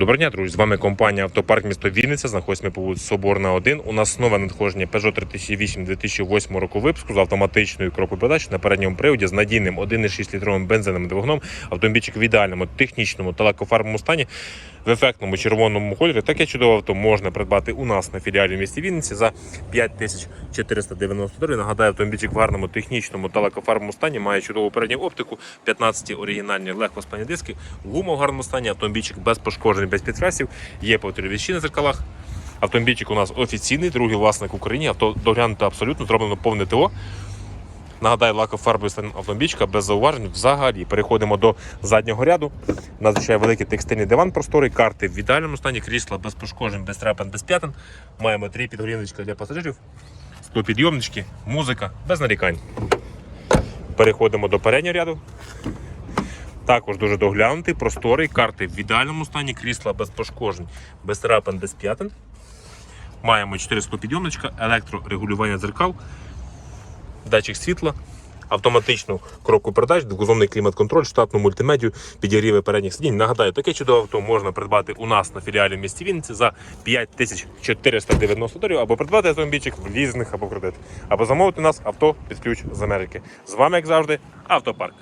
Доброго дня, друзі! З вами компанія Автопарк місто Вінниця. Знаходимося по вулиці Соборна 1. У нас нове надходження Peugeot 3008 2008 року випуску з автоматичною кропою передач на передньому приводі з надійним 1,6 літровим бензином двигуном. Автомобільчик в ідеальному технічному та лакофарбовому стані в ефектному червоному кольорі. Таке чудове авто можна придбати у нас на філіалі в місті Вінниці за 5490 доларів. Нагадаю, автомобільчик в гарному технічному та лакофарбовому стані має чудову передню оптику, 15 оригінальні легкосплані диски, гума в гарному стані, автомобільчик без пошкоджень, без підкрасів, є повторювачі на зеркалах. Автомобільчик у нас офіційний, другий власник в Україні, авто доглянуто абсолютно, зроблено повне ТО. Нагадаю, лакофарбовий стан автомобільчика без зауважень взагалі. Переходимо до заднього ряду. Надзвичай великий текстильний диван просторий, карти в ідеальному стані, крісла без пошкоджень, без трепен, без п'ятин. Маємо три підгоріночки для пасажирів, склопідйомнички, музика, без нарікань. Переходимо до переднього ряду. Також дуже доглянутий, просторий, карти в ідеальному стані, крісла без пошкоджень, без трапен, без п'ятин. Маємо 4 склопідйомничка, електрорегулювання дзеркал, датчик світла, автоматичну коробку передач, двозонний клімат-контроль, штатну мультимедію, підігріви передніх сидінь. Нагадаю, таке чудове авто можна придбати у нас на філіалі в місті Вінниці за 5490 доларів або придбати автомобільчик в лізинг або кредит, або замовити у нас авто під ключ з Америки. З вами, як завжди, автопарк.